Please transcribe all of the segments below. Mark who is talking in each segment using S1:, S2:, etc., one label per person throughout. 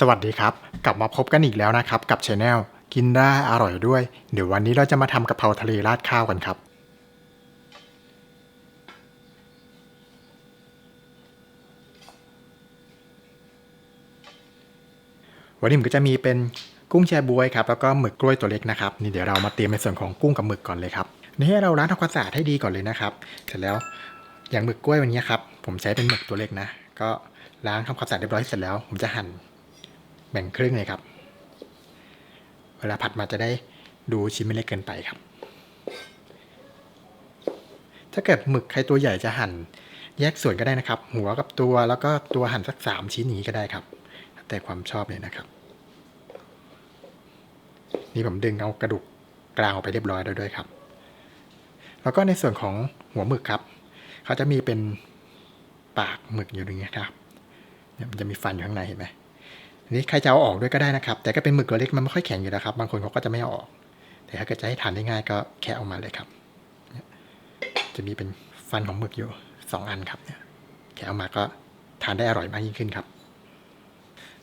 S1: สวัสดีครับ กลับมาพบกันอีกแล้วนะครับ กับช anel กินได้อร่อยด้วย เดี๋ยววันนี้เราจะมาทำกะเพราทะเลราดข้าวกันครับ วันนี้ผมก็จะมีเป็นกุ้งแชบวยครับ แล้วก็หมึกกล้วยตัวเล็กนะครับ นี่เดี๋ยวเรามาเตรียมในส่วนของกุ้งกับหมึกก่อนเลยครับนี่ให้เราล้างทำความสะอาดให้ดีก่อนเลยนะครับ เสร็จแล้วอย่างหมึกกล้วยวันนี้ครับ ผมใช้เป็นหมึกตัวเล็กนะ ก็ล้างทำความสะอาดเรียบร้อยเสร็จแล้ว ผมจะหั่น บ่งครึ่งเลยครับ เวลาผัดมาจะได้ดูชิ้นไม่เล็กเกินไปครับ ถ้าเกิดหมึกใครตัวใหญ่จะหั่นแยกส่วนก็ได้นะครับ หัวกับตัวแล้วก็ตัวหั่นสักสามชิ้นนี้ก็ได้ครับ แต่ความชอบเลยนะครับ นี่ผมดึงเอากระดูกกลางออกไปเรียบร้อยแล้วด้วยครับ แล้วก็ในส่วนของหัวหมึกครับ เขาจะมีเป็นปากหมึกอยู่ตรงนี้ครับเนี่ยมันจะมีฟันอยู่ข้างในเห็นไหม นี้ใครจะเอาออกด้วยก็ได้นะครับ แต่ก็เป็นหมึกตัวเล็กมันไม่ค่อยแข็งอยู่แล้วครับ บางคนเขาก็จะไม่เอาออก แต่ถ้าเกิดจะให้ทานได้ง่ายก็แค่เอามาเลยครับ จะมีเป็นฟันของหมึกอยู่สองอันครับเนี่ยแค่เอามาก็ทานได้อร่อยมากยิ่งขึ้นครับ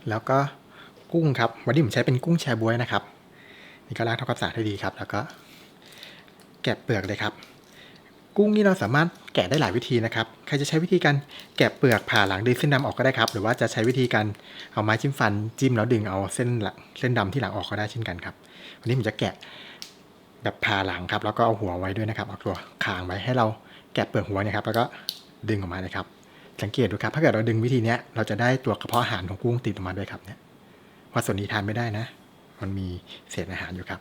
S1: แล้วก็กุ้งครับ วันนี้ผมใช้เป็นกุ้งแชบวยนะครับ นี่ก็ล้างทำความสะอาดให้ดีครับ แล้วก็แกะเปลือกเลยครับ กุ้งนี่เราสามารถแกะได้หลายวิธีนะครับ ใครจะใช้วิธีการแกะเปลือกผ่าหลังดึงเส้นดำออกก็ได้ครับ หรือว่าจะใช้วิธีการเอาไม้จิ้มฟันจิ้มแล้วดึงเอาเส้นหลังเส้นดำที่หลังออกก็ได้เช่นกันครับ วันนี้ผมจะแกะแบบผ่าหลังครับ แล้วก็เอาหัวไว้ด้วยนะครับ เอาตัวคางไว้ให้เราแกะเปลือกหัวเนยครับ แล้วก็ดึงออกมาเลยครับ สังเกตดูครับ ถ้าเกิดเราดึงวิธีนี้เราจะได้ตัวกระเพาะอาหารของกุ้งติดออกมาด้วยครับเนี่ยเพราะส่วนนี้ทานไม่ได้นะ มันมีเศษอาหารอยู่ครับ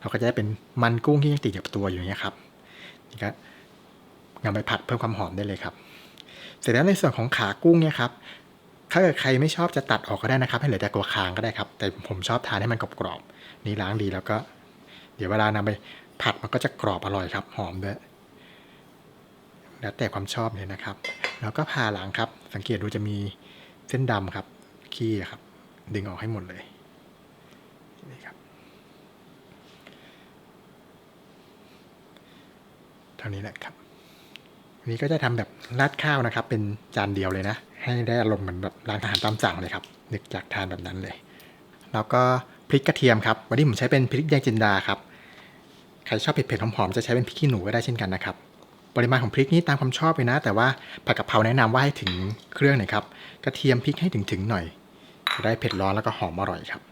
S1: เราก็จะได้เป็นมันกุ้งที่ยังติดกับตัวอยู่อย่างเงี้ยครับนี่ก็ นำไปผัดเพิ่มความหอมได้เลยครับ เสร็จแล้วในส่วนของขากุ้งเนี่ยครับถ้าเกิดใครไม่ชอบจะตัดออกก็ได้นะครับ ให้เหลือแต่ตัวคางก็ได้ครับ แต่ผมชอบทานให้มันกรอบๆนี่ล้างดีแล้วก็ เดี๋ยวเวลานำไปผัดมันก็จะกรอบอร่อยครับ หอมด้วยแล้วแต่ความชอบเลยนะครับ แล้วก็ผ่าหลังครับ สังเกตดูจะมีเส้นดำครับ ขี้ครับ ดึงออกให้หมดเลยนี่ครับเท่านี้แหละครับ นี้ก็จะทำแบบราดข้าวนะครับ เป็นจานเดียวเลยนะ ให้ได้อารมณ์เหมือนแบบร้านอาหารตามสั่งเลยครับนึกอยากทานแบบนั้นเลย แล้วก็พริกกระเทียมครับวันนี้ผมใช้เป็นพริกแดงจินดาครับใครชอบเผ็ดๆหอมๆจะใช้เป็นพริกขี้หนูก็ได้เช่นกันนะครับปริมาณของพริกนี้ตามความชอบเลยนะ แต่ว่าผัดกะเพราแนะนำว่าให้ถึงเครื่องหน่อยครับกระเทียมพริกให้ถึงๆหน่อยจะได้เผ็ดร้อนแล้วก็หอมอร่อยครับ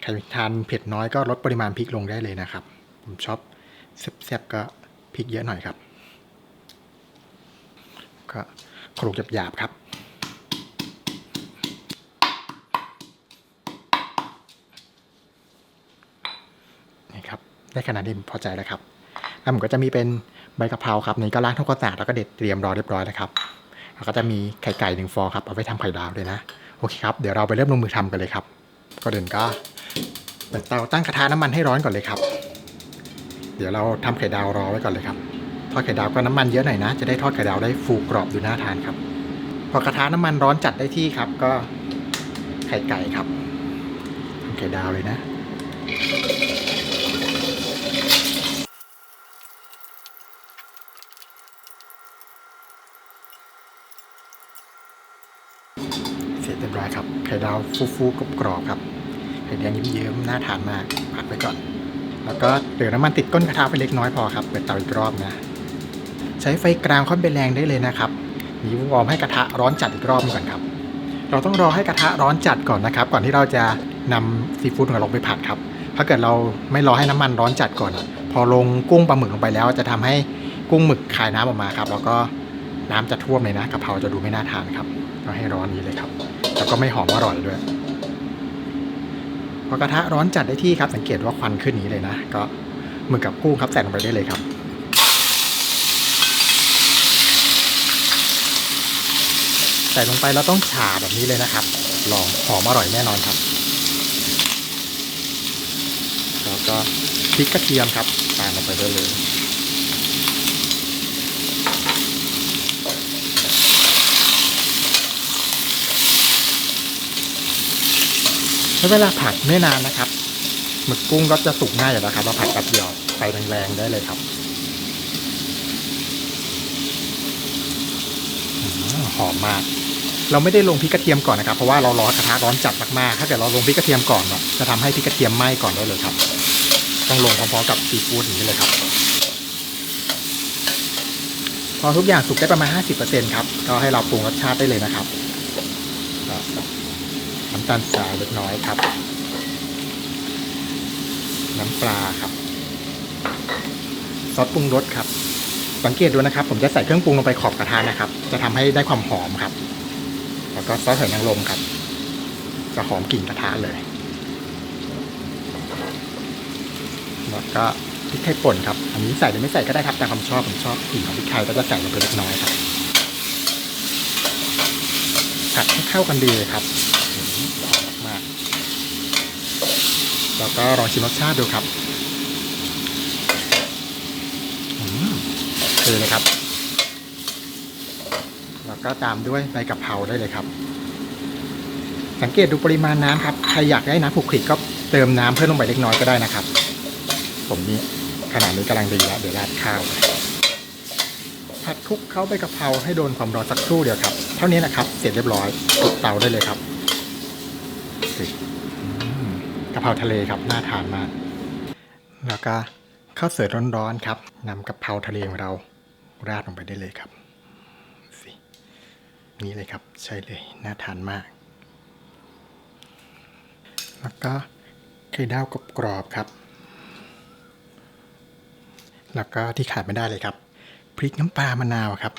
S1: ใครทานเผ็ดน้อยก็ลดปริมาณพริกลงได้เลยนะครับ ผมชอบแซ่บๆก็ พริกเยอะหน่อยครับ ก็คลุกหยาบๆครับนี่ครับได้ขนาดนี้พอใจแล้วครับแล้วผมก็จะมีเป็นใบกะเพราครับนี่ก็ล้างทำความสะอาดแล้วก็เด็ดเตรียมรอเรียบร้อยแล้วครับแล้วก็จะมีไข่ไก่หนึ่งฟองครับเอาไว้ทำไข่ดาวเลยนะโอเคครับเดี๋ยวเราไปเริ่มลงมือทำกันเลยครับก็เดินก็เปิดเตาตั้งกระทะน้ำมันให้ร้อนก่อนเลยครับ ดี๋ยวเราทำไข่ดาวรอไว้ก่อนเลยครับ ทอดไข่ดาวก็น้ำมันเยอะหน่อยนะ จะได้ทอดไข่ดาวได้ฟูกรอบดูน่าทานครับ พอกระทะน้ำมันร้อนจัดได้ที่ครับ ก็ไข่ไก่ครับทำไข่ดาวเลยนะเสร็จเรียบร้อยครับ ไข่ดาวฟูๆกรอบๆครับ ไข่แดงเยิ้มๆน่าทานมากผัดไปก่อน แล้วก็เหลือน้ำมันติดก้นกระทะไปเล็กน้อยพอครับ เปิดเตาอีกรอบนะ ใช้ไฟกลางค่อนไปแรงได้เลยนะครับนี้วอร์มให้กระทะร้อนจัดอีกรอบก่อนครับ เราต้องรอให้กระทะร้อนจัดก่อนนะครับ ก่อนที่เราจะนำซีฟู้ดของเราลงไปผัดครับ ถ้าเกิดเราไม่รอให้น้ำมันร้อนจัดก่อน พอลงกุ้งปลาหมึกลงไปแล้ว จะทำให้กุ้งหมึกคายน้ำออกมาครับ แล้วก็น้ำจะท่วมเลยนะกะเพราจะดูไม่น่าทานครับ ก็ให้ร้อนนี้เลยครับ แล้วก็ไม่หอมอร่อยด้วย พอกระทะร้อนจัดได้ที่ครับสังเกตว่าควันขึ้นนี้เลยนะ ก็หมึกกับกุ้งครับใส่ลงไปได้เลยครับใส่ลงไปแล้วต้องฉาแบบนี้เลยนะครับ ลองหอมอร่อยแน่นอนครับ แล้วก็พริกกระเทียมครับตามลงไปได้เลย ช้เวลาผัดไม่นานนะครับหมึกกุ้งก็จะสุกง่ายอยู่แล้วครับเราผัดแป๊บเดียวไฟแรงๆได้เลยครับหอมมาก เราไม่ได้ลงพริกกระเทียมก่อนนะครับ เพราะว่าเราร้อนกระทะร้อนจัดมากๆถ้าเกิดเราลงพริกกระเทียมก่อนเนาะจะทำให้พริกกระเทียมไหม้ก่อนได้เลยครับ ต้องลงพร้อมๆกับซีฟู้ดอย่างนี้เลยครับ พอทุกอย่างสุกได้ประมาณ 50%ครับก็ให้เราปรุงรสชาติได้เลยนะครับำตาลทรายเล็กน้อยครับ น้ำปลาครับ ซอสปรุงรสครับ สังเกตดูนะครับ ผมจะใส่เครื่องปรุงลงไปขอบกระทะนะครับ จะทำให้ได้ความหอมครับ แล้วก็ซอสหอยนางรมครับ จะหอมกลิ่นกระทะเลยแล้วก็พริกไทยป่นครับ อันนี้ใส่หรือไม่ใส่ก็ได้ครับตามความชอบผมชอบกลิ่นของพริกไทยก็จะใส่ลงไปเล็กน้อยครับผัดให้เข้ากันดีเลยครับอืมหอมมากๆ แล้วก็ลองชิมรสชาติดูครับอืมคือเลยครับ แล้วก็ตามด้วยใบกะเพราได้เลยครับ สังเกตดูปริมาณน้ำครับ ใครอยากได้น้ำผุกขลิกก็เติมน้ำเพิ่มลงไปเล็กน้อยก็ได้นะครับ ผมนี่ขนาดนี้กำลังดีแล้วเดี๋ยวราดข้าว ผัดคลุกเข้าใบกะเพราให้โดนความร้อนสักครู่เดียวครับ เท่านี้นะครับ เสร็จเรียบร้อยปิดเตาได้เลยครับสิ กะเพราทะเลครับน่าทานมาก แล้วก็ข้าวเสือร้อนๆครับนำกะเพราทะเลของเราราดลงไปได้เลยครับสินี่เลยครับใช่เลยน่าทานมาก แล้วก็ไข่ดาวกรอบๆครับ แล้วก็ที่ขาดไม่ได้เลยครับพริกน้ำปลามะนาวครับ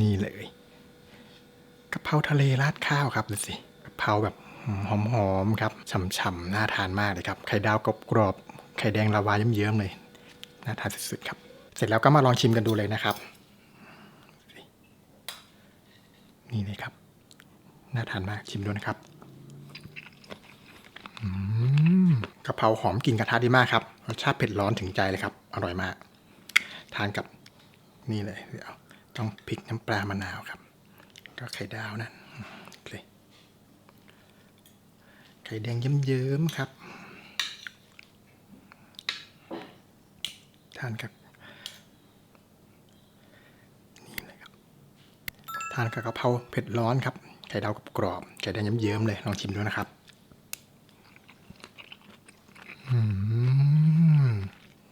S1: นี่เลยกะเพราทะเลราดข้าวครับดูสิกะเพราแบบ หอมๆครับฉ่ำๆน่าทานมากเลยครับ ไข่ดาวกรอบๆไข่แดงลาวาเยิ้มๆเลย น่าทานสุดๆครับ เสร็จแล้วก็มาลองชิมกันดูเลยนะครับ นี่เลยครับ น่าทานมากชิมดูนะครับอืมกะเพราหอมกลิ่นกระทะดีมากครับ รสชาติเผ็ดร้อนถึงใจเลยครับ อร่อยมาก ทานกับนี่เลยเดี๋ยวต้องพริกน้ำปลามะนาวครับ ก็ไข่ดาวนั่นอืมโอเคไข่แดงเยิ้มๆครับ ทานกับนี่เลยครับ ทานกับกะเพราเผ็ดร้อนครับ ไข่ดาวกรอบ ไข่แดงเยิ้มๆเลย ลองชิมดูนะครับอืม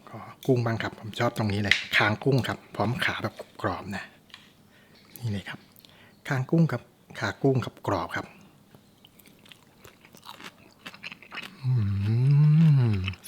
S1: ก็กุ้งบ้างครับ ผมชอบตรงนี้เลย คางกุ้งครับ พร้อมขาแบบกรอบนะ นี่เลยครับ คางกุ้งกับขากุ้งกับกรอบครับ อืม